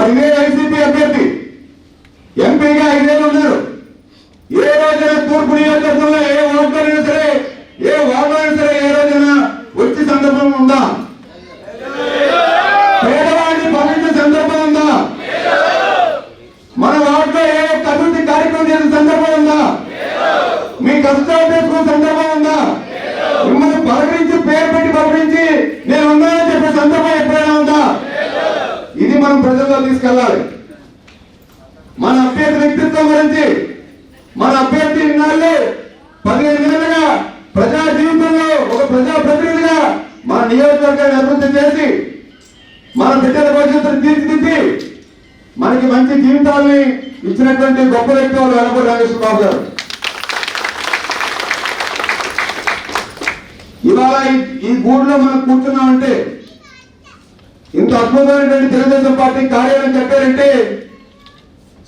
మరి ఇదే వైసీపీ అభ్యర్థి. ఎంపీగా ఐదేళ్ళు ఉన్నారు. ఏ రోజైనా తూర్పు నియోజకవర్గంలో ఏ ఓటరైనా సరే ఏ వార్డులైనా సరే ఏ రోజైనా వచ్చే సందర్భం ఉందా? పేదవాడిని పంపించే సందర్భం ఉందా? మన వార్డులో ఏ అభివృద్ధి కార్యక్రమం చేసిన సందర్భం ఉందా? మీ కష్టాలు తెలుసుకున్న సందర్భం ఉందా? మిమ్మల్ని పలకరించి పేరు పెట్టి పలకరించి నేను ఉన్నానని చెప్పే సందర్భం ఎప్పుడైనా ఉందా ఇది మనం ప్రజల్లో తీసుకెళ్ళాలి. మన అభ్యర్థి వ్యక్తిత్వం గురించి మన అభ్యర్థి ఇన్నాళ్ళు పదిహేను నెలలుగా ప్రజా జీవితంలో ఒక ప్రజా ప్రతినిధిగా మన నియోజకవర్గాన్ని అభివృద్ధి చేసి మన బిడ్డల భవిష్యత్తును తీర్చిదిద్ది మనకి మంచి జీవితాలని ఇచ్చినటువంటి గొప్ప వ్యక్తి వాళ్ళు వెనపూడి రామకృష్ణబాబు గారు. ఇవాళ ఈ గూడులో మనం కూర్చున్నామంటే ఇంత అద్భుతమైనటువంటి తెలుగుదేశం పార్టీ కార్యాలయం చెప్పారంటే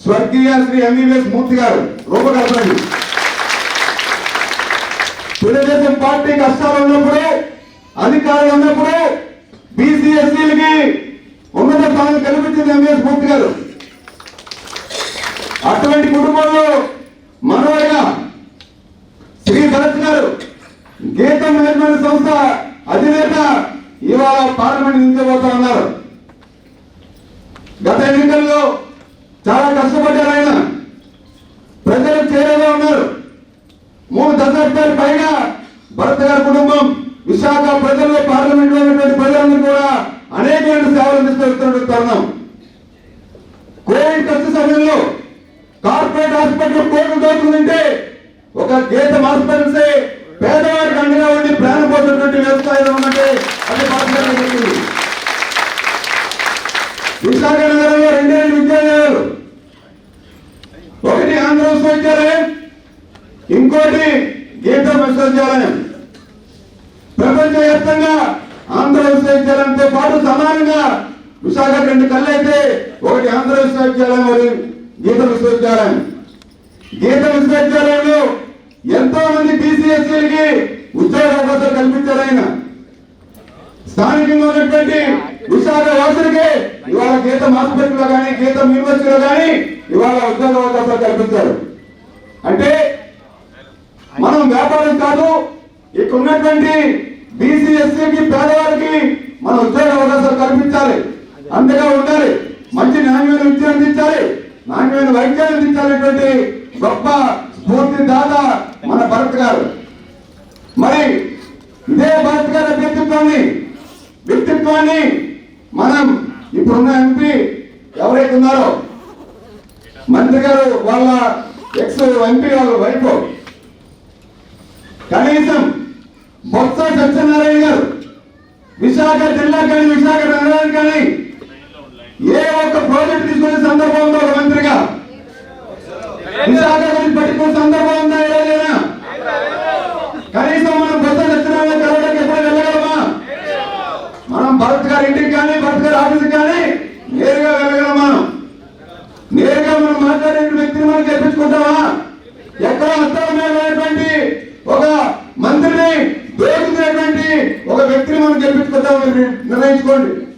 స్వర్గీయ శ్రీ ఎంబీబీఎస్ మూర్తి గారు రూపకల్పనది తెలుగుదేశం పార్టీ కష్టాలు ఉన్నప్పుడు అధికారులు ఉన్నప్పుడు బీసీఎస్సీలకి ఉన్నత స్థానం కల్పించింది ఎంబీఎస్ మూర్తి గారు. అటువంటి కుటుంబంలో మనవడిగా శ్రీ భరత్ గారు గీతం మేనేజ్మెంట్ సంస్థ అధినేత ఇవాళ పార్లమెంట్ నిలిచిపోతా ఉన్నారు గత ఎన్నికల్లో చాలా కష్టపడ్డారు ఆయన ప్రజలు చేరేలా ఉన్నారు. మూడు దశాబ్దాల పైగా భరత్ గారి కుటుంబం విశాఖ ప్రజల్లో పార్లమెంట్లో ఉన్నటువంటి ప్రజలందరూ కూడా అనేకమైన సేవలు అందిస్తున్నటువంటి తరుణం కోవిడ్ కష్ట సమయంలో కార్పొరేట్ హాస్పిటల్ కోవిడ్ దోచుకుంటే ఒక గీతం హాస్పిటల్సే పేదవాళ్ళు విశాఖ నగరంలో రెండే రెండు విద్యాలయాలు. ఒకటి ఆంధ్ర విశ్వవిద్యాలయం ఇంకోటి గీత విశ్వవిద్యాలయం. ప్రపంచవ్యాప్తంగా ఆంధ్ర విశ్వవిద్యాలయంతో పాటు సమానంగా విశాఖ రెండు కళ్ళైతే ఒకటి ఆంధ్ర విశ్వవిద్యాలయం ఒకటి గీత విశ్వవిద్యాలయం. గీత విశ్వవిద్యాలయంలో ఎంతో మంది బీసీఎస్సీలకి ఉద్యోగ అవకాశాలు కల్పించారు ఆయన. స్థానికంగా ఉన్నటువంటి విశాఖ వాసులకి ఇవాళ గీతం హాస్పిటల్లో కానీ గీతం యూనివర్సిటీలో కానీ ఇవాళ ఉద్యోగ అవకాశాలు కల్పించారు. అంటే మనం వ్యాపారం కాదు ఇక్కడ ఉన్నటువంటి బీసీ ఎస్సీకి పేదవారికి మన ఉద్యోగ అవకాశాలు కల్పించాలి. అంతగా ఉండాలి. మంచి నాణ్యమైన విద్య అందించాలి. నాణ్యమైన వైద్యాన్ని అందించాలనేటువంటి గొప్ప స్ఫూర్తి దాత మన భరత్ గారు. మరి ఇదే భరత్ గారి అభ్యర్థిత్వాన్ని వ్యక్తిత్వాన్ని మనం ఇప్పుడున్న ఎంపీ ఎవరైతే ఉన్నారో మంత్రి గారు వాళ్ళ ఎక్స్ ఎంపీ వాళ్ళ వైఫ్ కనీసం బొత్స సత్యనారాయణ గారు విశాఖ జిల్లా కానీ విశాఖ నగరానికి కానీ ఏ ఒక్క ప్రాజెక్ట్ తీసుకునే సందర్భం ఉందో ఒక మంత్రిగా విశాఖ గురించి పట్టుకునే సందర్భం ఉందా కనీసం కానీ పర్సనల్ ఆఫీస్ కానీ నేరుగా వెళ్ళగలం మనం. నేరుగా మనం మాట్లాడే వ్యక్తిని మనం చెప్పించుకుంటావా ఎక్కడ అర్థమైనటువంటి ఒక మంత్రిని దోచుకునేటువంటి ఒక వ్యక్తిని మనం గెలిపించుకుంటామని నిర్ణయించుకోండి.